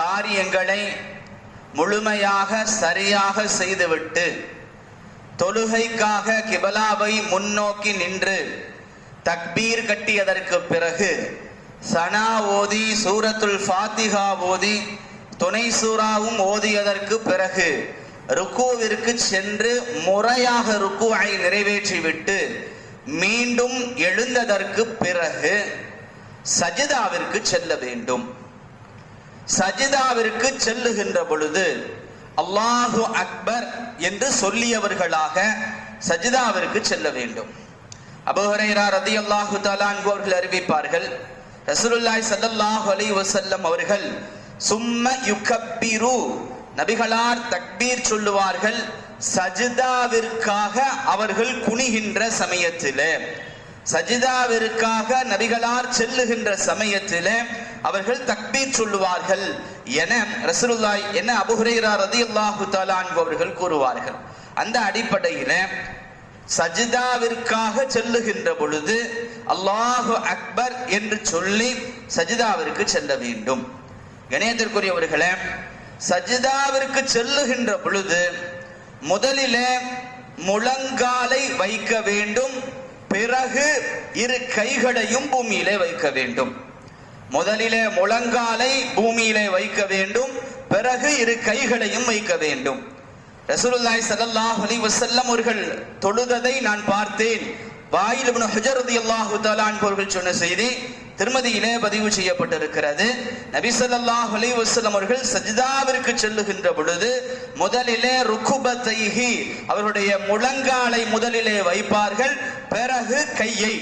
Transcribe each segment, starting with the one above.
காரியங்களை முழுமையாக சரியாக செய்துவிட்டு தொழுகைக்காக கிபலாவை முன்னோக்கி நின்று தக்பீர் கட்டியதற்கு பிறகு சனா ஓதி சூரத்துல் ஃபாத்திகா ஓதி துணை சூறாவும் ஓதியதற்கு பிறகு ருக்குவிற்கு சென்று முறையாக ருக்குவை நிறைவேற்றிவிட்டு மீண்டும் எழுந்ததற்கு பிறகு சஜிதாவிற்கு செல்ல வேண்டும். சஜிதாவிற்கு செல்லுகின்ற பொழுது அல்லாஹு அக்பர் என்று சொல்லியவர்களாக சஜிதாவிற்கு செல்ல வேண்டும். அபுஹரைரா ரதி அல்லாஹு தாலான்கு அவர்கள் அறிவிப்பார்கள் ரசூலுல்லாய் ஸல்லல்லாஹு அலி வசல்லம் அவர்கள் சும்ம யுகப்பிரு நபிகளார் தக்பீர் சொல்லுவார்கள் சஜிதாவிற்காக அவர்கள் குனிகின்ற சமயத்திலே சஜிதாவிற்காக நபிகளார் செல்லுகின்ற சமயத்திலே அவர்கள் தக்பீர் சொல்லுவார்கள் என ரசூலுல்லாஹி என்ன அபுஹுரைரா ரதியல்லாஹு தஆலா அன்ஹு அவர்கள் கூறுவார்கள். அந்த அடிப்படையில சஜிதாவிற்காக செல்லுகின்ற பொழுது அல்லாஹு அக்பர் என்று சொல்லி சஜிதாவிற்கு செல்ல வேண்டும். கணேதற்குரியவர்களே சஜிதாவிற்கு செல்லுகின்ற பொழுது முதலிலே முழங்காலை வைக்க வேண்டும் பிறகு இரு கைகளையும் பூமியிலே வைக்க வேண்டும். முதலிலே முழங்காலை பூமியிலே வைக்க வேண்டும். பிறகு இரு கைகளையும் வைக்க வேண்டும். ரசூலுல்லாய் சல்லாஹ் அலி வசல்லம் அவர்கள் தொழுததை நான் பார்த்தேன். வாயில் இப்னு அல்லாஹு ரலியல்லாஹு அவர்கள் சொன்ன செய்தி திருமதியிலே பதிவு செய்யப்பட்டிருக்கிறது. நபி ஸல்லல்லாஹு அலி வசலம் அவர்கள் சஜிதாவிற்கு செல்லுகின்ற பொழுது முதலிலே ருக்குபத்தைஹி அவருடைய முழங்காலை முதலிலே வைப்பார்கள். பிறகு கையை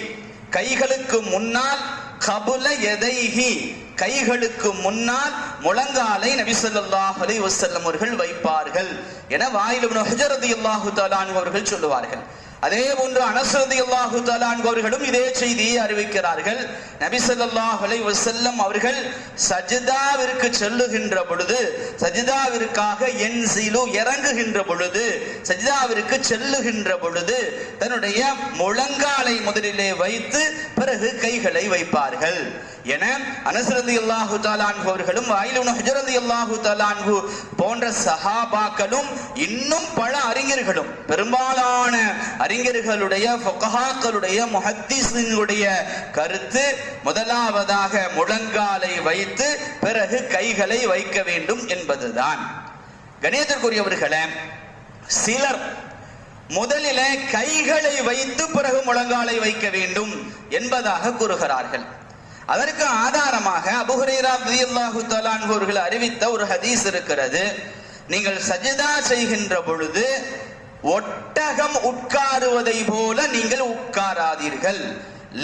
கைகளுக்கு முன்னால் கபுல எதைஹி? கைகளுக்கு முன்னால் முழங்காலை நபிசல்லாஹ் ஸல்லல்லாஹு வசல்லம் அவர்கள் வைப்பார்கள். என வாயிலும் ஹஜரதி அல்லாஹு ரலியல்லாஹு அவர்கள் சொல்லுவார்கள். அதே போன்று அனசரதி அல்லாஹு அவர்களும் இதே செய்தியை அறிவிக்கிறார்கள். நபி ஸல்லல்லாஹு அவர்கள் சஜிதாவிற்கு செல்லுகின்ற பொழுது சஜிதாவிற்காக என்சிலு இறங்குகின்ற பொழுது சஜிதாவிற்கு செல்லுகின்ற பொழுது தன்னுடைய முழங்காலை முதலிலே வைத்து பிறகு கைகளை வைப்பார்கள். என அனசரதி அல்லாஹு தாலான்கு அவர்களும் வாயிலுன ஹஜரதி அல்லாஹு தாலான்கு போன்ற சஹாபாக்களும் இன்னும் பல அறிஞர்களும் பெரும்பாலான அறிஞர்களுடைய ஃபுகஹாக்களுடைய முஹத்திஸினுடைய கருத்து முதலாவதாக முழங்காலை வைத்து பிறகு கைகளை வைக்க வேண்டும் என்பதுதான். கணியத்திற்குரியவர்களே சிலர் முதலில கைகளை வைத்து பிறகு முழங்காலை வைக்க வேண்டும் என்பதாக கூறுகிறார்கள். அதற்கு ஆதாரமாக அபுஹரேரா ரலியல்லாஹு தஆலா அறிவித்த ஒரு ஹதீஸ் இருக்கிறது. நீங்கள் சஜிதா செய்கின்ற பொழுது ஒட்டகம் உட்காருவதை போல நீங்கள் உட்காராதீர்கள்.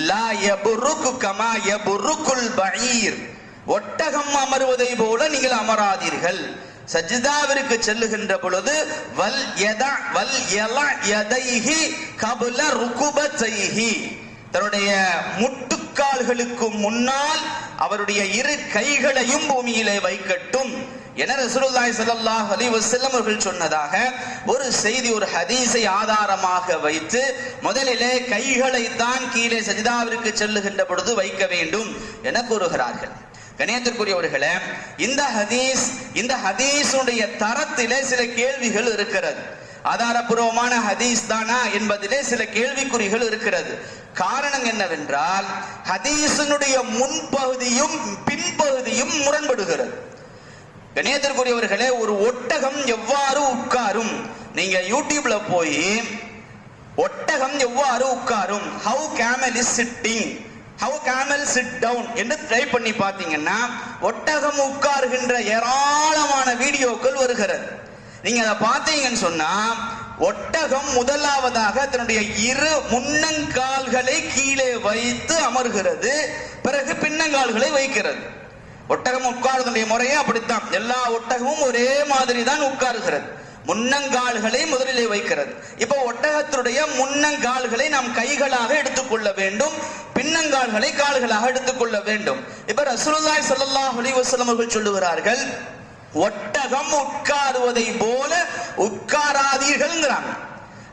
லா யபுருக்கு கமா யபுருக்குல் பஈர் ஒட்டகம் அமருவதை போல நீங்கள் அமராதீர்கள். சஜிதாவிற்கு செல்லுகின்ற பொழுது வல் எதா வல் எலா எதைஹி கபுல ருகுபத்தைஹி தன்னுடைய முட்டுக்கால்களுக்கு முன்னால் அவருடைய இரு கைகளையும் பூமியிலே வைக்கட்டும். என ரசூலுல்லாஹி ஸல்லல்லாஹு அலைஹி வஸல்லம் அவர்கள் சொன்னதாக ஒரு செய்தி ஒரு ஹதீஸை ஆதாரமாக வைத்து முதலிலே கைகளை தான் கீழே சஜிதாவிற்கு செல்லுகின்ற பொழுது வைக்க வேண்டும் என கூறுகிறார்கள். கணியத்திற்குரியவர்களே இந்த ஹதீஸ் இந்த ஹதீஸுடைய தரத்திலே சில கேள்விகள் இருக்கிறது. ஆதாரபூர்வமான ஹதீஸ் தானா என்பதிலே சில கேள்விக்குறிகள் இருக்கிறது. காரணம் என்னவென்றால் ஹதீஸினுடைய முன்பகுதியும் பின்பகுதியும் முரண்படுகிறது. கணியத்திற்குரியவர்களே ஒரு ஒட்டகம் எவ்வாறு உட்காரும்? நீங்க யூடியூப்ல போய் ஒட்டகம் எவ்வாறு உட்காரும்? How camel is sitting how camel sit down என்று ட்ரை பண்ணி பார்த்தீங்கன்னா ஒட்டகம் உட்காருகின்ற ஏராளமான வீடியோக்கள் வருகிறது. நீங்க அதை பார்த்தீங்கன்னு சொன்னா ஒட்டகம் முதலாவதாக தன்னுடைய இரு முன்னங்கால்களை கீழே வைத்து அமர்கிறது பிறகு பின்னங்கால்களை வைக்கிறது. ஒட்டகம் உட்காருதனுடைய முறையே அப்படித்தான். எல்லா ஒட்டகமும் ஒரே மாதிரி தான் உட்காருகிறது. முன்னங்கால்களை முதலிலே வைக்கிறது. இப்போ ஒட்டகத்தினுடைய முன்னங்கால்களை நாம் கைகளாக எடுத்துக்கொள்ள வேண்டும். பின்னங்கால்களை கால்களாக எடுத்துக்கொள்ள வேண்டும். இப்ப ரசூலுல்லாஹி ஸல்லல்லாஹு அலைஹி அவர்கள் சொல்லுகிறார்கள் ஒட்டகம் உட்காருவதை போல உட்காராதீர்கள்ங்கிறாங்க.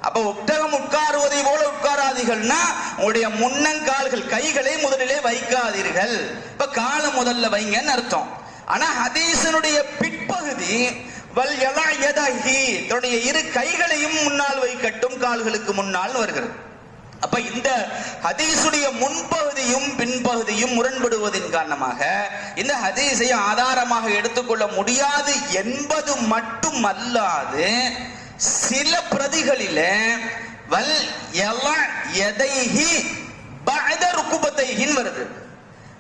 அப்ப ஒட்டகம் உட்காருவதை போல உட்காராதீர்கள்னா உங்களுடைய முன்னங்கால்கள் கைகளை முதலிலே வைக்காதீர்கள். இப்ப காலம் முதல்ல வைங்கன்னு அர்த்தம். ஆனா ஹதீசனுடைய பிற்பகுதி வல் யலா தன்னுடைய இரு கைகளையும் முன்னால் வைக்கட்டும் கால்களுக்கு முன்னால் வருகிறது. அப்ப இந்த ஹதீஸுடைய முன்பகுதியும் பின்பகுதியும் முரண்படுவதின் காரணமாக இந்த ஹதீஸை ஆதாரமாக எடுத்துக்கொள்ள முடியாது என்பது மட்டும் அல்லாது சில பிரதிகளில வல் யலா எதைஹி பஅத ருக்குபத்தைஹின் வருது.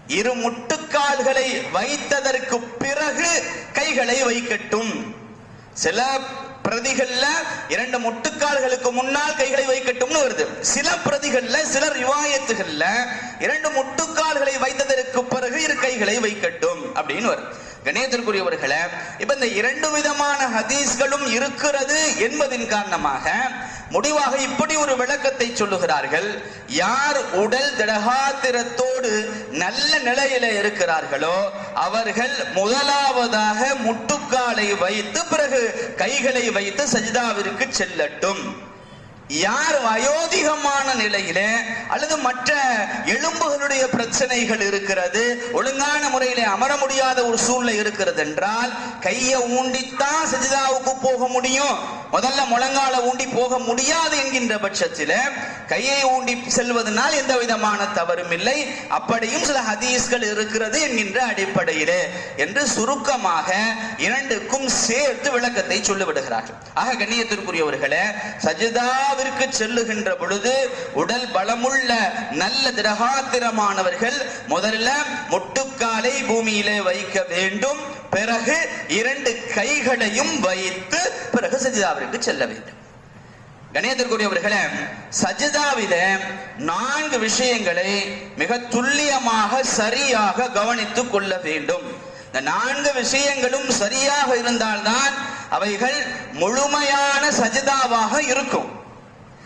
இரு முட்டுக்கால்களை வைத்ததற்கு பிறகு கைகளை வைக்கட்டும். சில பிரதிகள்ல இரண்டு முட்டுக்கால்களுக்கு முன்னால் கைகளை வைக்கட்டும்னு வருது. சில பிரதிகள்ல சில ரிவாயத்துகள்ல இரண்டு முட்டுக்கால்களை வைத்ததற்கு பிறகு இரு கைகளை வைக்கட்டும் அப்படின்னு வருது. கணேதற்குரியவர்களை இப்ப இந்த இரண்டு விதமான ஹதீஸ்களும் இருக்கிறது என்பதின் காரணமாக முடிவாக இப்படி ஒரு விளக்கத்தை சொல்லுகிறார்கள். யார் உடல் திடகாத்திரத்தோடு நல்ல நிலையில இருக்கிறார்களோ அவர்கள் முதலாவதாக முட்டுக்காலை வைத்து பிறகு கைகளை வைத்து சஜிதாவிற்கு செல்லட்டும். யார் வயோதிகமான நிலையில அல்லது மற்ற எலும்புகளுடைய பிரச்சனைகள் இருக்கிறது ஒழுங்கான முறையில அமர முடியாத ஒரு சூழ்நிலை இருக்கிறது என்றால் கையை ஊண்டித்தான் சஜிதாவுக்கு போக முடியும். முதல்ல முழங்கால ஊண்டி போக முடியாது என்கின்ற பட்சத்தில் கையை ஊண்டி செல்வதனால் எந்த விதமான தவறும் இல்லை. அப்படியும் சில ஹதீஸ்கள் இருக்கிறது என்கின்ற அடிப்படையிலே என்று சுருக்கமாக இரண்டுக்கும் சேர்த்து விளக்கத்தை சொல்லிவிடுகிறார்கள். ஆக கண்ணியத்திற்குரியவர்களே சஜிதாவிற்கு செல்லுகின்ற பொழுது உடல் பலமுள்ள நல்ல திரகாத்திரமானவர்கள் முதல்ல முட்டுக்காலை பூமியிலே வைக்க வேண்டும். பிறகு இரண்டு கைகளையும் வைத்து பிறகு சஜிதாவிற்கு செல்ல வேண்டும். கணேதற்குரியவர்களே சஜிதாவில நான்கு விஷயங்களை மிக துல்லியமாக சரியாக கவனித்துக் கொள்ள வேண்டும். இந்த நான்கு விஷயங்களும் சரியாக இருந்தால்தான் அவைகள் முழுமையான சஜிதாவாக இருக்கும்.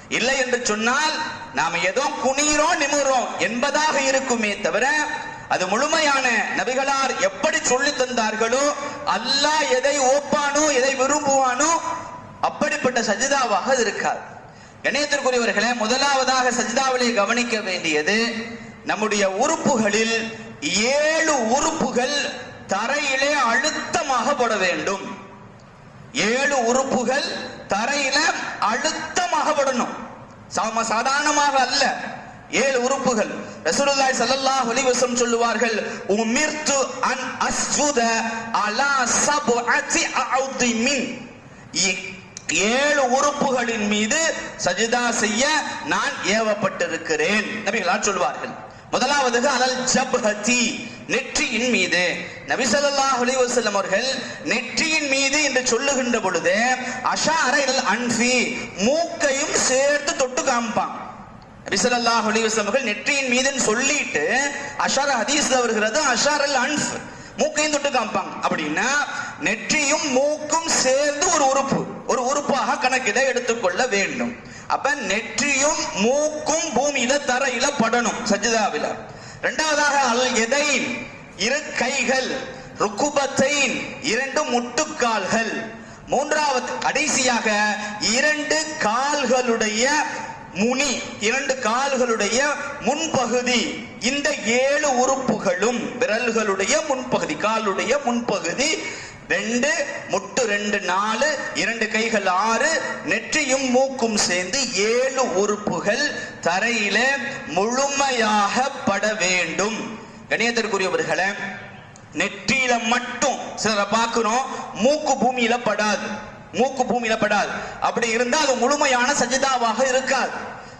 இல்லை என்று சொன்னால் நாம் ஏதோ குனிகிறோம் நிமிறோம் என்பதாக இருக்குமே தவிர அது முழுமையான நபிகளார் எப்படி சொல்லி தந்தார்களோ அல்லாஹ் எதை ஓப்பானோ எதை விரும்புவானோ அப்படிப்பட்ட சஜிதாவாக அது இருக்காது இணையத்திற்குரியவர்களே முதலாவதாக சஜிதாவிலே கவனிக்க வேண்டியது நம்முடைய உறுப்புகளில் ஏழு உறுப்புகள் தரையிலே அழுத்தமாக போட வேண்டும். ஏழு உறுப்புகள் தரையில அழுத்தமாக படணும். சாதாரணமாக அல்ல. ஏழு உறுப்புகள். ரசூலுல்லாஹி ஸல்லல்லாஹு அலைஹி வஸல்லம் சொல்லுவார்கள் உமிர்து அன் அஸ்ஜுத அலா சப்அத்தி அவுதி மின். இ- ஏழு உறுப்புகளின் மீது சஜிதா செய்ய நான் ஏவப்பட்டிருக்கிறேன். நபிகளார் சொல்வார்கள். முதலாவது அலல் ஜப்ஹதி நெற்றியின் மீது. நபி அலிவசல்லம் அவர்கள் நெற்றியின் மீது என்று சொல்லுகின்ற பொழுது அஷார இலல் அன்ஃபி மூக்கையும் சேர்த்து தொட்டு காமிப்பான். நபி ஸல்லல்லாஹு அவர்கள் நெற்றியின் மீதுன்னு சொல்லிட்டு அஷார ஹதீஸ்ல வருகிறது அஷார் அல் அன்ஃப். மூக்கையும் தொட்டு காமிப்பாங்க. அப்படின்னா நெற்றியும் மூக்கும் சேர்ந்து ஒரு உறுப்பு. ஒரு உறுப்பாக கணக்கிட எடுத்துக்கொள்ள வேண்டும். அப்ப நெற்றியும் மூக்கும் பூமியில தரையில படணும் சஜிதாவில இரண்டாவதாக அல் எதைன் இரு கைகள். ருக்குபத்தைன் இரண்டு முட்டுக்கால்கள். மூன்றாவது கடைசியாக இரண்டு கால்களுடைய முனி இரண்டு கால்களுடைய முன்பகுதி. இந்த ஏழு உறுப்புகளும் விரல்களுடைய முன்பகுதி காலுடைய முன்பகுதி. ரெண்டு முட்டு ரெண்டு நாலு இரண்டு கைகள் ஆறு. நெற்றியும் மூக்கும் சேர்ந்து ஏழு உறுப்புகள் தரையில முழுமையாக பட வேண்டும். கணியத்திற்குரியவர்களே நெற்றியில மட்டும் சிலரை பார்க்கிறோம் மூக்கு பூமியில படாது. மூக்கு பூமியில படாது அப்படி இருந்தால் அது முழுமையான சஜிதாவாக இருக்காது.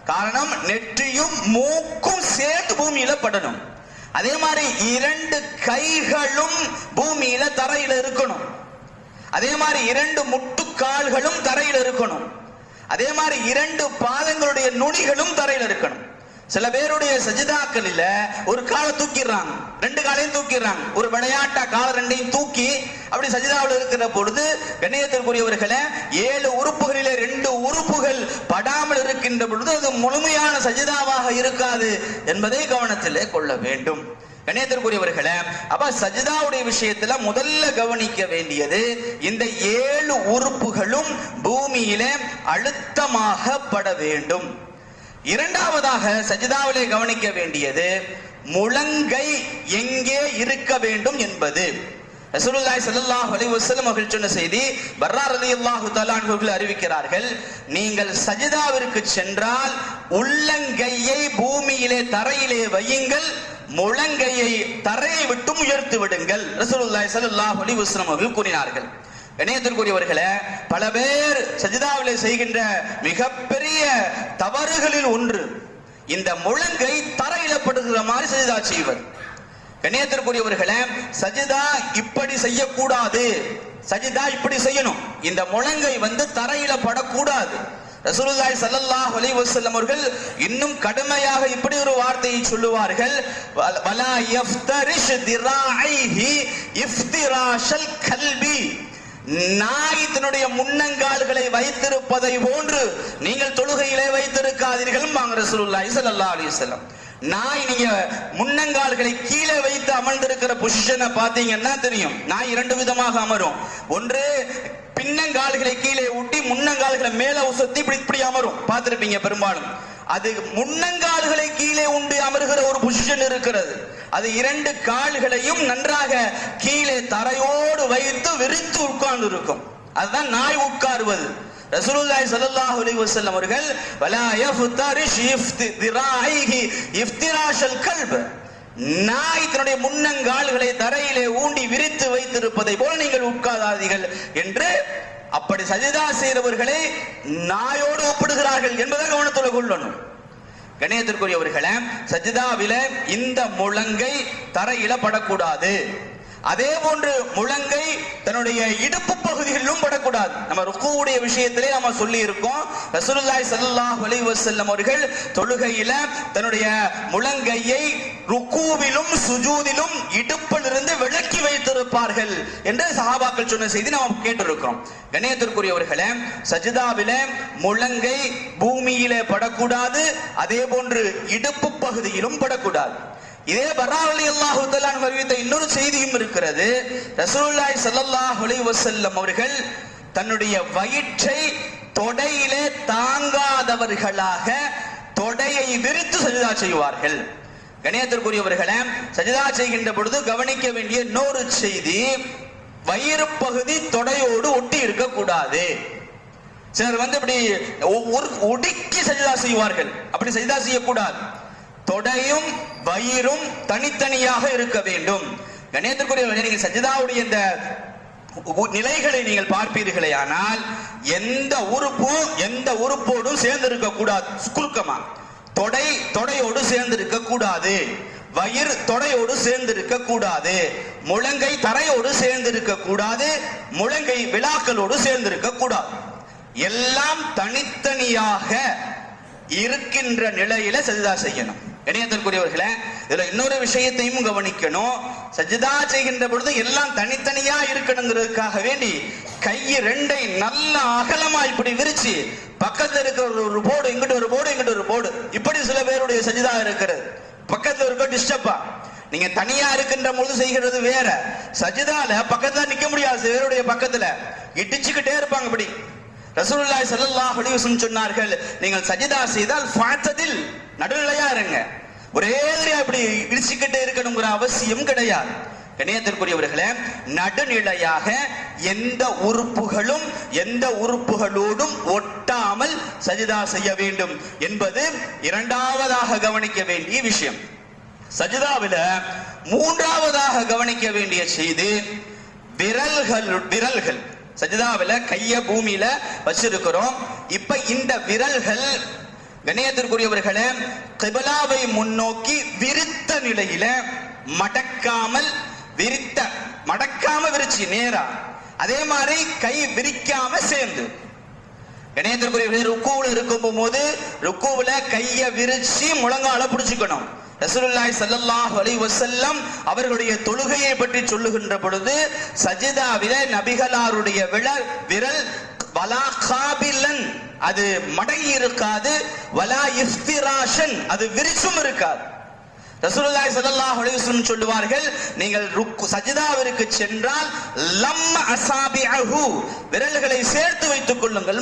காரணம் நெற்றியும் மூக்கும் சேர்த்து பூமியில படணும். அதே மாதிரி இரண்டு கைகளும் பூமியில தரையில இருக்கணும். அதே மாதிரி இரண்டு முட்டுக்கால்களும் தரையில இருக்கணும். அதே மாதிரி இரண்டு பாதங்களுடைய நுனிகளும் தரையில இருக்கணும். சில பேருடைய சஜிதாக்களில் ஒரு காலை தூக்கிடுறாங்க. ரெண்டு காலையும் தூக்கிடுறாங்க. ஒரு விளையாட்டா காலை ரெண்டையும் தூக்கி அப்படி சஜிதாவில் இருக்கிற பொழுது கண்ணியத்திற்குரியவர்களே ஏழு உறுப்புகளிலே ரெண்டு உறுப்புகள் படாமல் இருக்கின்ற பொழுது அது முழுமையான சஜிதாவாக இருக்காது என்பதை கவனத்திலே கொள்ள வேண்டும். கணேதற்குரியவர்களே அப்ப சஜிதாவுடைய விஷயத்துல முதல்ல கவனிக்க வேண்டியது இந்த ஏழு உறுப்புகளும் பூமியிலே அழுத்தமாக பட வேண்டும். இரண்டாவதாக சஜிதாவிலே கவனிக்க வேண்டியது முழங்கை எங்கே இருக்க வேண்டும் என்பது. ரசூலுல்லாஹி ஸல்லல்லாஹு அலைஹி வஸல்லம் அவர்கள் சொன்ன செய்தி பர்ரார் ரலியல்லாஹு தஆலா அவர்கள் அறிவிக்கிறார்கள் நீங்கள் சஜிதாவிற்கு சென்றால் உள்ளங்கையை பூமியிலே தரையிலே வையுங்கள் முழங்கையை தரையை விட்டு உயர்த்து விடுங்கள் ரசூலுல்லாஹி ஸல்லல்லாஹு அலைஹி வஸல்லம் அவர்கள் கூறினார்கள். இணையத்திற்குரியவர்களே பல பேர் சஜிதாவிலே செய்கின்ற மிகப்பெரிய தவறுகளில் ஒன்று இந்த முழங்கை தரையிலப்படுகிற மாதிரி சஜிதா செய்வர். கண்ணியத்திற்குரியவர்களே சஜிதா இப்படி செய்யக்கூடாது. சஜிதா இப்படி செய்யணும். இந்த முழங்கை வந்து தரையில படக்கூடாது. ரசூலுல்லாஹி ஸல்லல்லாஹு அலைஹி வஸல்லம் அவர்கள் இன்னும் கடுமையாக இப்படி ஒரு வார்த்தையை சொல்லுவார்கள். வல- வலா யஃப்தரிஷ் திராஐஹி இஃப்திராஷல் கல்பி. நாய் தன்னுடைய முன்னங்கால்களை வைத்திருப்பதை போன்று நீங்கள் தொழுகையிலே வைத்திருக்காதீர்கள் வாங்க ரசூலுல்லாஹி அலிசல்லாம் நாய் நீங்க முன்னங்கால்களை கீழே வைத்து அமர்ந்திருக்கிற பொசிஷனை பாத்தீங்கன்னா தெரியும். நாய் இரண்டு விதமாக அமரும். ஒன்று பின்னங்கால்களை கீழே ஊட்டி முன்னங்கால்களை மேல உசத்தி இப்படி இப்படி அமரும். பார்த்திருப்பீங்க பெரும்பாலும். அது முன்னங்கால்களை கீழே உண்டு அமர்கிற ஒரு பொசிஷன் இருக்கிறது. அது இரண்டு கால்களையும் நன்றாக கீழே தரையோடு வைத்து விரித்து உட்கார்ந்து இருக்கும் அதுதான் நாய் உட்காருவது. ரசூலுல்லாஹி ஸல்லல்லாஹு அலைஹி வஸல்லம் அவர்கள் வலா யஃப்தரிஷ் இஃப்தி- இஃப்திராஷல் கல்ப். நாய் தன்னுடைய முன்னங்கால்களை தரையிலே ஊண்டி விரித்து வைத்திருப்பதை போல நீங்கள் உட்காராதீர்கள் என்று அப்படி சஜிதா செய்தவர்களை நாயோடு ஒப்பிடுகிறார்கள் என்பதை கவனத்தில் கொள்ளணும். கணேயத்திற்குரியவர்களே சஜிதாவில இந்த முழங்கை தரையில படக்கூடாது. அதே போன்று முழங்கை தன்னுடைய இடுப்பு பகுதிகளிலும் படக்கூடாது நம்ம ருக்குவுடைய விஷயத்திலே நம்ம சொல்லி இருக்கோம் ரசூலுல்லாய் சல்லாஹ் அலைஹி அவர்கள் தொழுகையில தன்னுடைய முழங்கையை ருக்குவிலும் சுஜூதிலும் இடுப்பிலிருந்து விளக்கி வைத்திருப்பார்கள் என்று சஹாபாக்கள் சொன்ன செய்தி நாம் கேட்டிருக்கிறோம். கணேயத்திற்குரியவர்களே சஜிதாவில முழங்கை பூமியிலே படக்கூடாது அதே போன்று இடுப்பு பகுதியிலும் படக்கூடாது. இதே பராவலி அல்லாஹு தலான் அறிவித்த இன்னொரு செய்தியும் இருக்கிறது. ரசூல்லாய் ஸல்லல்லாஹு அலைஹி வசல்லம் அவர்கள் தன்னுடைய வயிற்றை தொடையிலே தாங்காதவர்களாக தொடையை விரித்து சஜிதா செய்வார்கள். கணியத்திற்குரியவர்களே சஜிதா செய்கின்ற பொழுது கவனிக்க வேண்டிய இன்னொரு செய்தி வயிறு பகுதி தொடையோடு ஒட்டி இருக்கக்கூடாது. சிலர் வந்து இப்படி ஒ- ஒரு ஒடுக்கி சஜிதா செய்வார்கள். அப்படி சஜிதா செய்யக்கூடாது. தொடையும் வயிறும் தனித்தனியாக இருக்க வேண்டும். கணேத்திற்குரிய நீங்கள் சஜிதாவுடைய இந்த நிலைகளை நீங்கள் பார்ப்பீர்களே ஆனால் எந்த உறுப்பும் எந்த உறுப்போடும் சேர்ந்து இருக்க கூடாது. குறுக்கமா தொடை தொடையோடு சேர்ந்து இருக்க கூடாது. வயிறு தொடையோடு சேர்ந்து இருக்க கூடாது. முழங்கை தரையோடு சேர்ந்து இருக்க கூடாது. முழங்கை விழாக்களோடு சேர்ந்து இருக்க கூடாது. எல்லாம் தனித்தனியாக இருக்கின்ற நிலையில சஜிதா செய்யணும். இணையத்திற்குரியவர்களே இதுல இன்னொரு விஷயத்தையும் கவனிக்கணும். சஜிதா செய்கின்ற பொழுது எல்லாம் தனித்தனியா இருக்கணுங்கிறதுக்காக வேண்டி கையை ரெண்டை நல்ல அகலமா இப்படி விரிச்சு பக்கத்துல இருக்கிற ஒரு- ஒரு போர்டு இங்கிட்டு ஒரு போர்டு இங்கிட்டு ஒரு போர்டு இப்படி சில பேருடைய சஜிதா இருக்கிறது. பக்கத்துல இருக்க டிஸ்டர்பா நீங்க தனியா இருக்கின்ற பொழுது செய்கிறது வேற. சஜிதால பக்கத்துல நிக்க முடியாது சில பேருடைய பக்கத்துல. இடிச்சுக்கிட்டே இருப்பாங்க இப்படி. ரசூலுல்லாஹி ஸல்லல்லாஹு அலைஹி வஸல்லம் சொன்னார்கள் நீங்கள் சஜிதா செய்தால் ஃபாத்ததில் நடுநிலையா இருங்க. ஒரே அப்படி இப்படி இடிச்சுக்கிட்டே இருக்கணுங்கிற அவசியம் கிடையாது. கணியத்திற்குரியவர்களே நடுநிலையாக எந்த உறுப்புகளும் எந்த உறுப்புகளோடும் ஒட்டாமல் சஜிதா செய்ய வேண்டும் என்பது இரண்டாவதாக கவனிக்க வேண்டிய விஷயம். சஜிதாவில மூன்றாவதாக கவனிக்க வேண்டிய செய்தி விரல்கள் விரல்கள். சஜிதாவில கைய பூமியில வச்சிருக்கிறோம். இப்ப இந்த விரல்கள் கணேயத்திற்குரியவர்களே கிபலாவை முன்னோக்கி விரித்த நிலையில மடக்காமல் விரித்த மடக்காம விரிச்சு நேரா. அதே மாதிரி கை விரிக்காம சேர்ந்து. கணேயத்திற்குரியவர்கள் ருக்குவுல இருக்கும் போது ருக்குவுல கைய விரிச்சு முழங்கால பிடிச்சுக்கணும். ரசூலுல்லாஹி ஸல்லல்லாஹு அலைஹி வஸல்லம் அவர்களுடைய தொழுகையை பற்றி சொல்லுகின்ற பொழுது சஜிதாவில நபிகளாருடைய விரல் விரல் வலா காபிலன் அது மடங்கி இருக்காது வலா இஃப்திராஷன் அது விரிச்சும் இருக்காது. ரசூலுல்லாஹி ஸல்லல்லாஹு அலைஹி வஸல்லம் சொல்லுவார்கள் நீங்கள் ருக்கு சஜிதாவிற்கு சென்றால் லம் அசாபிஅஹு விரல்களை சேர்த்து வைத்துக் கொள்ளுங்கள்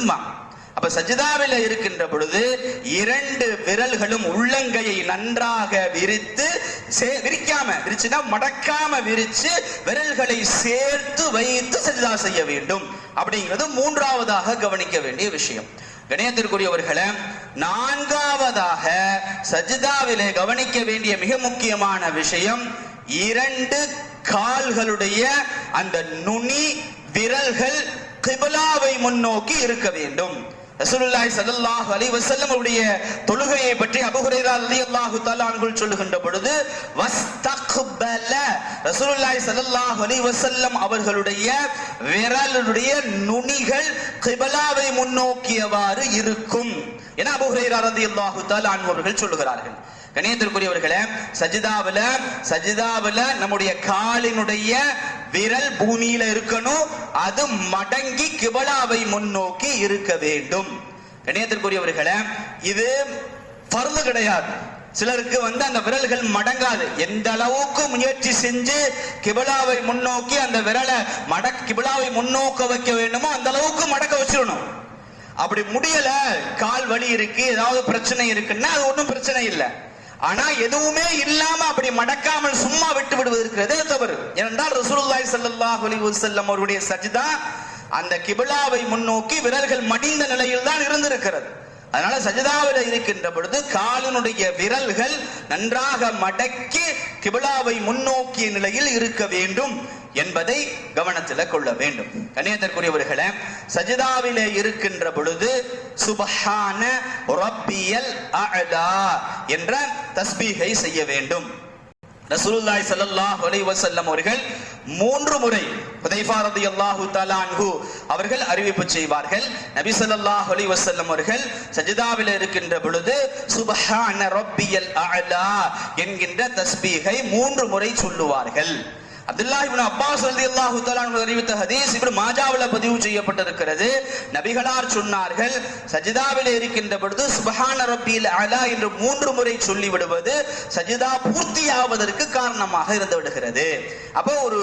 அப்ப சஜிதாவில சஜிதாவில் இருக்கின்ற பொழுது இரண்டு விரல்களும் உள்ளங்கையை நன்றாக விரித்து சே- விரிக்காம விரிச்சுன்னா மடக்காம விரிச்சு விரல்களை சேர்த்து வைத்து சஜிதா செய்ய வேண்டும். அப்படிங்கிறது மூன்றாவதாக கவனிக்க வேண்டிய விஷயம். கணேத்திற்குரியவர்களே நான்காவதாக சஜிதாவிலே கவனிக்க வேண்டிய மிக முக்கியமான விஷயம் இரண்டு கால்களுடைய அந்த நுனி விரல்கள் கிபிலாவை முன்னோக்கி இருக்க வேண்டும். ரசூலுல்லாஹி ஸல்லல்லாஹு அலைஹி வஸல்லம் உடைய தொழுகையை பற்றி அபூ ஹுரைரா ரலியல்லாஹு தஆலா அன்ஹு சொல்லுகின்ற பொழுது வஸ்தக்பல ரசூலுல்லாஹி ஸல்லல்லாஹு அலைஹி வஸல்லம் அவர்களுடைய விரலுடைய நுனிகள் கிபலாவை முன்னோக்கியவாறு இருக்கும். என அபூ ஹுரைரா ரலியல்லாஹு தஆலா அன்ஹு அவர்கள் சொல்லுகிறார்கள். கணியத்திற்குரியவர்களே சஜிதாவில சஜிதாவுல நம்முடைய காலினுடைய விரல் பூமியில இருக்கணும் அது மடங்கி கிபலாவை முன்னோக்கி இருக்க வேண்டும். கணியத்திற்குரியவர்களே இது பருந்து கிடையாது. சிலருக்கு வந்து அந்த விரல்கள் மடங்காது. எந்த அளவுக்கு முயற்சி செஞ்சு கிபிலாவை முன்னோக்கி அந்த விரலை மட கிபிலாவை முன்னோக்க வைக்க வேண்டுமோ அந்த அளவுக்கு மடக்க வச்சிடணும். அப்படி முடியல கால் வலி இருக்கு ஏதாவது பிரச்சனை இருக்குன்னா அது ஒன்றும் பிரச்சனை இல்லை. ஆனா எதுவுமே இல்லாம அப்படி மடக்காமல் சும்மா விட்டு விடுவது தவறு. ஏனென்றால் ரசூலுல்லாய் சல்லாஹ் அலி வசல்லம் அவருடைய சஜிதா அந்த கிபிலாவை முன்னோக்கி விரல்கள் மடிந்த நிலையில் தான் இருந்திருக்கிறது. அதனால சஜிதாவில் இருக்கின்ற பொழுது காலினுடைய விரல்கள் நன்றாக மடக்கி கிபிலாவை முன்னோக்கிய நிலையில் இருக்க வேண்டும். என்பதை கவனத்தில் கொள்ள வேண்டும். கண்ணியத்திற்குரியவர்களே சஜிதாவிலே இருக்கின்ற பொழுது சுபஹான ரப்பியல் அஅலா என்ற தஸ்பீகை செய்ய வேண்டும். ரசூலுல்லாஹி ஸல்லல்லாஹு அலைஹி வஸல்லம் அவர்கள் மூன்று முறை ஹுதைஃபா ரலியல்லாஹு தஆலா அன்ஹு அவர்கள் அறிவிப்பு செய்வார்கள். நபி ஸல்லல்லாஹு அலைஹி வஸல்லம் அவர்கள் சஜிதாவில் இருக்கின்ற பொழுது சுப்ஹான ரப்பியல் அஅலா என்கின்ற தஸ்பீகை மூன்று முறை சொல்லுவார்கள். அப்துல்லா இப்னு அப்பாஸ் ரலியல்லாஹு அல்லாஹு அறிவித்த ஹதீஸ் இப்படி மாஜாவுல பதிவு செய்யப்பட்டிருக்கிறது. நபிகளார் சொன்னார்கள் சஜிதாவில் இருக்கின்ற பொழுது சுபஹான ரப்பியில் அலா என்று மூன்று முறை சொல்லி விடுவது சஜிதா பூர்த்தியாவதற்கு காரணமாக இருந்து விடுகிறது. அப்போ ஒரு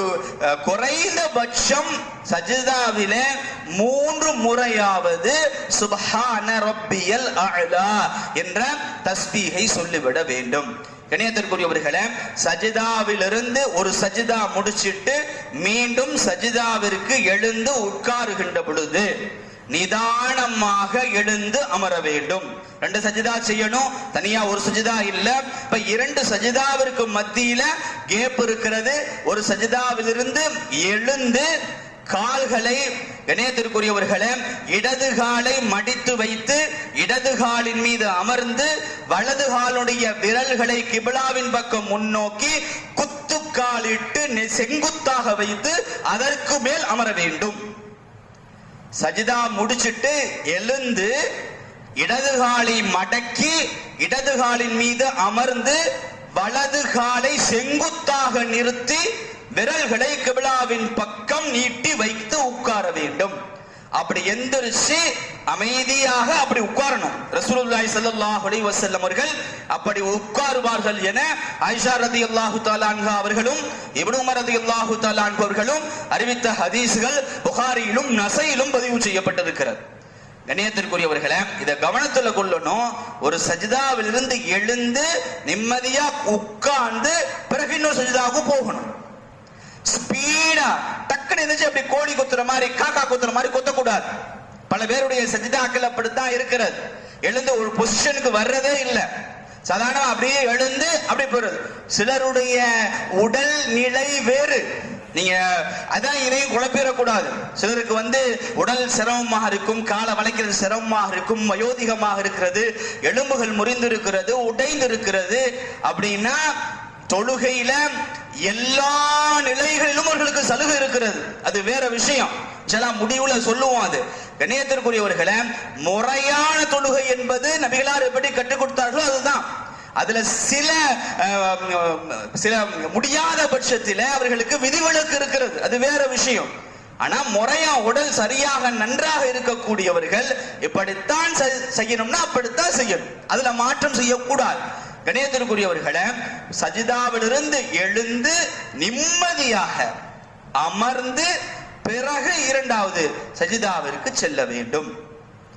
குறைந்த குறைந்தபட்சம் சஜிதாவில மூன்று முறையாவது சுபஹான ரப்பியல் அலா என்ற தஸ்பீகை சொல்லிவிட வேண்டும். கணியத்திற்குரியவர்களே சஜிதாவிலிருந்து ஒரு சஜிதா முடிச்சிட்டு மீண்டும் சஜிதாவிற்கு எழுந்து உட்காருகின்ற பொழுது நிதானமாக எழுந்து அமர வேண்டும். ரெண்டு சஜிதா செய்யணும் தனியா ஒரு சஜிதா இல்ல. இப்ப இரண்டு சஜிதாவிற்கு மத்தியில கேப் இருக்கிறது. ஒரு சஜிதாவிலிருந்து எழுந்து கால்களை இணையத்திற்குரியவர்களே இடது காலை மடித்து வைத்து இடது காலின் மீது அமர்ந்து வலது காலுடைய விரல்களை கிபிலாவின் பக்கம் முன்னோக்கி குத்துக்காலிட்டு செங்குத்தாக வைத்து அதற்கு மேல் அமர வேண்டும். சஜிதா முடிச்சிட்டு எழுந்து இடது காலை மடக்கி இடது காலின் மீது அமர்ந்து வலது காலை செங்குத்தாக நிறுத்தி விரல்களை கிபிலாவின் பக்கம் நீட்டி வைத்து உட்கார வேண்டும். அப்படி எந்திரிச்சு அமைதியாக அப்படி உட்காரணும். ரசூலுல்லாஹி ஸல்லல்லாஹு அலைஹி வஸல்லம் அவர்கள் அப்படி உட்காருவார்கள் என ஆயிஷா ரலியல்லாஹு தஆலா அன்ஹா அவர்களும் இப்னு உமர் ரலியல்லாஹு தஆலா அன்ஹு அவர்களும் அறிவித்த ஹதீஸ்கள் புகாரியிலும் நசையிலும் பதிவு செய்யப்பட்டிருக்கிறது. கண்ணியத்திற்குரியவர்களே இதை கவனத்துல கொள்ளணும். ஒரு சஜிதாவிலிருந்து எழுந்து நிம்மதியா உட்கார்ந்து பிறகு இன்னொரு சஜிதாவுக்கு போகணும். ஸ்பீடா டக்குன்னு இருந்துச்சு அப்படி கோழி குத்துற மாதிரி காக்கா குத்துற மாதிரி கொத்தக்கூடாது. பல பேருடைய சஜிதாக்கள் அப்படித்தான் இருக்கிறது. எழுந்து ஒரு பொசிஷனுக்கு வர்றதே இல்லை. சாதாரண அப்படியே எழுந்து அப்படி போறது. சிலருடைய உடல் நிலை வேறு. நீங்க அதான் இதையும் குழப்பிடக்கூடாது. சிலருக்கு வந்து உடல் சிரமமாக இருக்கும் காலை வளைக்கிறது சிரமமாக இருக்கும் வயோதிகமாக இருக்கிறது எலும்புகள் முறிந்திருக்கிறது உடைந்திருக்கிறது அப்படின்னா தொழுகையில எல்லா நிலைகளிலும் அவர்களுக்கு சலுகை இருக்கிறது. அது வேற விஷயம். சில முடிவுல சொல்லுவோம் அது. கணியத்திற்குரியவர்களை முறையான தொழுகை என்பது நபிகளார் எப்படி கற்றுக் கொடுத்தார்களோ அதுதான். அதுல சில சில முடியாத பட்சத்தில அவர்களுக்கு விதிவிலக்கு இருக்கிறது. அது வேற விஷயம். ஆனா முறையா உடல் சரியாக நன்றாக இருக்கக்கூடியவர்கள் இப்படித்தான் செய்- செய்யணும்னா அப்படித்தான் செய்யணும். அதுல மாற்றம் செய்யக்கூடாது. கணேசத்திற்குரியவர்களை சஜிதாவிலிருந்து எழுந்து நிம்மதியாக அமர்ந்து பிறகு இரண்டாவது சஜிதாவிற்கு செல்ல வேண்டும்.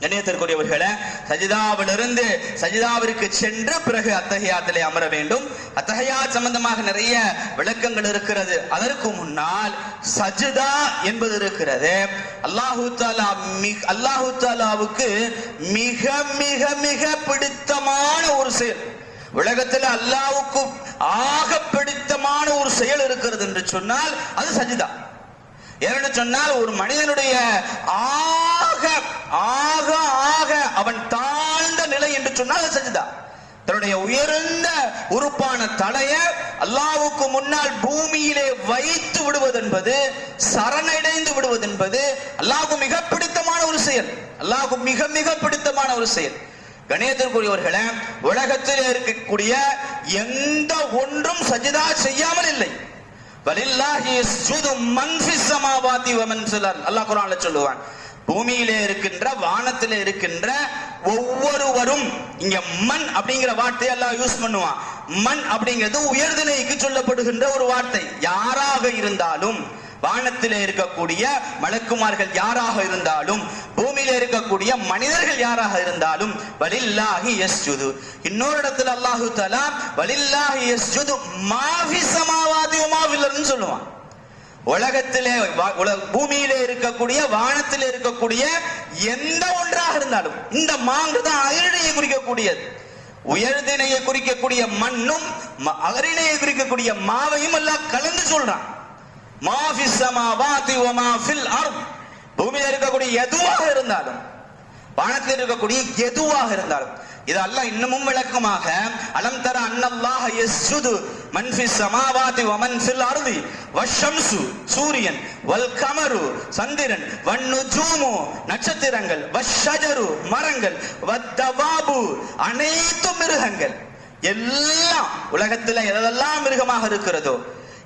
கண்ணியத்திற்குரியவர்களே சஜிதாவிலிருந்து சஜிதாவிற்கு சென்று பிறகு அத்தகையாத்திலே அமர வேண்டும். அத்தகையா சம்பந்தமாக நிறைய விளக்கங்கள் இருக்கிறது. அதற்கு முன்னால் சஜிதா என்பது இருக்கிறது. அல்லாஹு தாலா மிக அல்லாஹு தாலாவுக்கு மிக மிக மிக பிடித்தமான ஒரு செயல் உலகத்தில் அல்லாவுக்கு ஆக பிடித்தமான ஒரு செயல் இருக்கிறது என்று சொன்னால் அது சஜிதா. ஏன்னு சொன்னால் ஒரு மனிதனுடைய ஆக ஆக ஆக அவன் தாழ்ந்த நிலை என்று சொன்னால் அது சஜிதா. தன்னுடைய உயர்ந்த உறுப்பான தலைய அல்லாவுக்கு முன்னால் பூமியிலே வைத்து விடுவது என்பது சரணடைந்து விடுவது என்பது அல்லாவுக்கு மிக பிடித்தமான ஒரு செயல். அல்லாவுக்கு மிக மிக பிடித்தமான ஒரு செயல். கணேசத்திற்குரியவர்களே உலகத்தில் இருக்கக்கூடிய எந்த ஒன்றும் சஜிதா செய்யாமல் இல்லை. வலில்லாஹி யஸ்ஜுது மன் ஃபிஸ் வமன் சிலர் அல்லாஹ் குர்ஆன்ல சொல்லுவான் பூமியிலே இருக்கின்ற வானத்தில் இருக்கின்ற ஒவ்வொருவரும் இங்க மண் அப்படிங்கிற வார்த்தையை எல்லாம் யூஸ் பண்ணுவான். மண் அப்படிங்கிறது உயர்திணைக்கு சொல்லப்படுகின்ற ஒரு வார்த்தை. யாராக இருந்தாலும் வானத்திலே இருக்கக்கூடிய மலக்குமார்கள் யாராக இருந்தாலும் பூமியில இருக்கக்கூடிய மனிதர்கள் யாராக இருந்தாலும் வலில்லாஹி யஸ்ஜுது. இன்னொரு இடத்துல அல்லாஹு தலா வலில்லாஹி யஸ்ஜுது மாஃபி சமாவாதி வ சொல்லுவான். உலகத்திலே வா- உல- பூமியிலே இருக்கக்கூடிய வானத்திலே இருக்கக்கூடிய எந்த ஒன்றாக இருந்தாலும் இந்த மாங்கு தான் அகரிணையை குறிக்கக்கூடியது. உயர்தினையை குறிக்கக்கூடிய மண்ணும் ம- அகரிணையை குறிக்கக்கூடிய மாவையும் எல்லாம் கலந்து சொல்றான். பூமியில இருக்கக்கூடிய எதுவாக இருந்தாலும் வானத்தில் இருக்கக்கூடிய எதுவாக இருந்தாலும் இது அல்லாஹ் இன்னமும் விளக்கமாக அலம் தர அன்னல்லாஹ யஸ்ஜுது மன் ஃபி ஸமாவாதி வ மன் ஃபில் அர்தி வஷம்சு சூரியன் வல் கமரு சந்திரன் வன்னுஜூமு நட்சத்திரங்கள் வஷஜரு மரங்கள் வத்தவாபு அனைத்து மிருகங்கள். எல்லாம் உலகத்தில் எதெல்லாம் மிருகமாக இருக்கிறதோ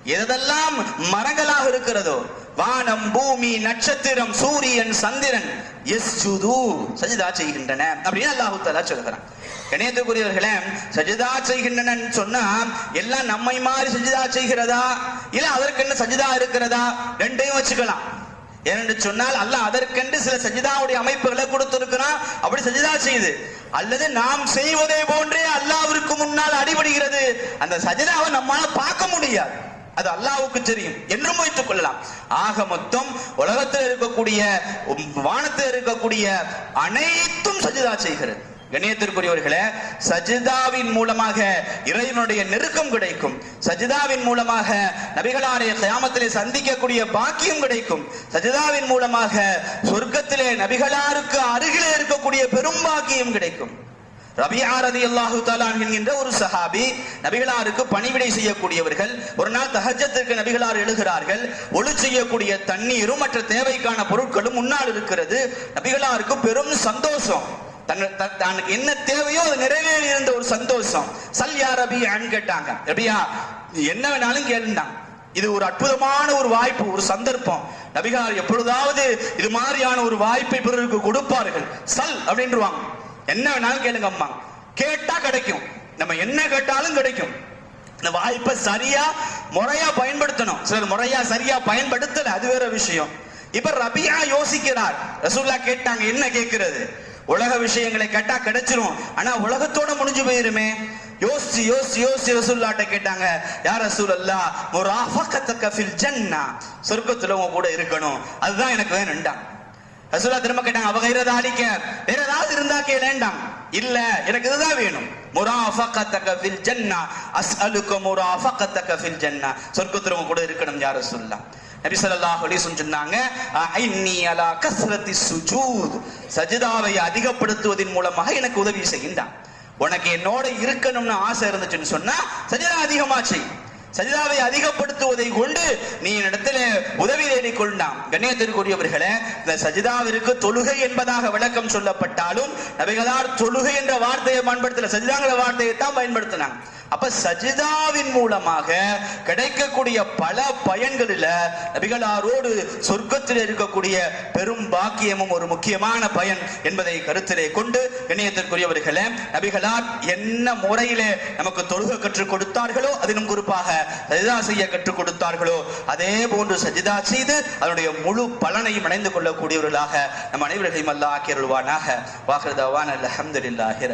எதெல்லாம் மரங்களாக இருக்கிறதோ? வானம் பூமி நட்சத்திரம் சூரியன் சந்திரன். எஸ்ஜுது சஜிதா செய்கின்றன. அப்படின்னு அல்லாஹு தஆலா சொல்கிறான். கணியத்துக்குரியவர்களே சஜிதா செய்கின்றன சொன்னா எல்லாம் நம்மை மாதிரி சஜிதா செய்கிறதா? இல்ல அதற்கென்ன சஜிதா இருக்கிறதா? ரெண்டையும் வச்சுக்கலாம். ஏனென்று சொன்னால் அல்லாஹ் அதற்கென்று சில சஜிதாவுடைய அமைப்புகளை கொடுத்திருக்கிறான். அப்படி சஜிதா செய்யுது அல்லது நாம் செய்வதே போன்றே அல்லாவிற்கு முன்னால் அடிபடுகிறது. அந்த சஜிதாவை நம்மால பார்க்க முடியாது. அது அல்லாவுக்கு தெரியும் என்றும் வைத்துக் கொள்ளலாம். ஆக மொத்தம் உலகத்தில் இருக்கக்கூடிய உம், வானத்தில் இருக்கக்கூடிய அனைத்தும் சஜிதா செய்கிறது. கணியத்திற்குரியவர்களே சஜிதாவின் மூலமாக இறைவனுடைய நெருக்கம் கிடைக்கும். சஜிதாவின் மூலமாக நபிகளாரை கயாமத்திலே சந்திக்கக்கூடிய பாக்கியம் கிடைக்கும். சஜிதாவின் மூலமாக சொர்க்கத்திலே நபிகளாருக்கு அருகிலே இருக்கக்கூடிய பெரும் பாக்கியம் கிடைக்கும். ரபியாரதி அல்லாஹு தாலான் என்கின்ற ஒரு சஹாபி நபிகளாருக்கு பணிவிடை செய்யக்கூடியவர்கள் ஒரு நாள் தஹஜத்திற்கு நபிகளார் எழுகிறார்கள் ஒளி செய்யக்கூடிய தண்ணீரும் மற்ற தேவைக்கான பொருட்களும் முன்னால் இருக்கிறது. நபிகளாருக்கு பெரும் சந்தோஷம். தன் தனக்கு என்ன தேவையோ அது நிறைவேறி இருந்த ஒரு சந்தோஷம். சல் யா ரபியான்னு கேட்டாங்க. ரபியா என்ன வேணாலும் கேளுண்டாங்க இது ஒரு அற்புதமான ஒரு வாய்ப்பு ஒரு சந்தர்ப்பம். நபிகார் எப்பொழுதாவது இது மாதிரியான ஒரு வாய்ப்பை பிறருக்கு கொடுப்பார்கள். சல் அப்படின்றுவாங்க. என்ன வேணாலும் கேளுங்க அம்மா. கேட்டா கிடைக்கும். நம்ம என்ன கேட்டாலும் கிடைக்கும். இந்த வாய்ப்பை சரியா முறையா பயன்படுத்தணும். சிலர் முறையா சரியா பயன்படுத்தல. அது வேற விஷயம். இப்ப ரபியா யோசிக்கிறார். ரசூல்லா கேட்டாங்க என்ன கேட்கிறது? உலக விஷயங்களை கேட்டா கிடைச்சிரும். ஆனா உலகத்தோட முடிஞ்சு போயிருமே. யோசிச்சு யோசிச்சு யோசிச்சு ரசூல்லாட்ட கேட்டாங்க யார் ரசூல் அல்லா முராஃபகத்தக்க ஃபில் ஜன்னா. சொர்க்கத்துல உங்க கூட இருக்கணும். அதுதான் எனக்கு வேணும்டா ரசூலா திரும்ப கேட்டாங்க அவ கைரத அடிக்க வேற ஏதாவது இருந்தா கேளேண்டாம் இல்ல எனக்கு இதுதான் வேணும். முராஃபகத்தக ஃபில் ஜன்னா அஸ்அலுக முராஃபகத்தக ஃபில் ஜன்னா. சொர்க்கத்துல கூட இருக்கணும் யார ரசூலுல்லாஹ் நபி ஸல்லல்லாஹு அலைஹி வஸல்லம் சொன்னாங்க ஐன்னி அலா கஸ்ரத்தி சுஜூத். சஜிதாவை அதிகப்படுத்துவதன் மூலமாக எனக்கு உதவி செய்கின்றான் உனக்கு என்னோட இருக்கணும்னு ஆசை இருந்துச்சுன்னு சொன்னா சஜிதா அதிகமா செய். சஜிதாவை அதிகப்படுத்துவதை கொண்டு நீ இடத்துல உதவி தேடிக் கொண்டாம் கண்ணியத்திற்குரியவர்களே இந்த சஜிதாவிற்கு தொழுகை என்பதாக விளக்கம் சொல்லப்பட்டாலும் நபிகளார் தொழுகை என்ற வார்த்தையை பயன்படுத்தல சஜிதாங்கிற வார்த்தையை தான் பயன்படுத்தினாங்க. அப்ப சஜிதாவின் மூலமாக கிடைக்கக்கூடிய பல பயன்களில் நபிகளாரோடு சொர்க்கத்தில் இருக்கக்கூடிய பெரும் பாக்கியமும் ஒரு முக்கியமான பயன் என்பதை கருத்திலே கொண்டு இணையத்திற்குரியவர்களே நபிகளார் என்ன முறையிலே நமக்கு தொழுக கற்றுக் கொடுத்தார்களோ அதிலும் குறிப்பாக சஜிதா செய்ய கற்றுக் கொடுத்தார்களோ? அதே போன்று சஜிதா செய்து அதனுடைய முழு பலனையும் அடைந்து கொள்ளக்கூடியவர்களாக நம் அனைவர்களையும் அல்ல ஆக்கியருள்வானாக வாஹிருதாவான் அல்ஹம்துலில்லாஹி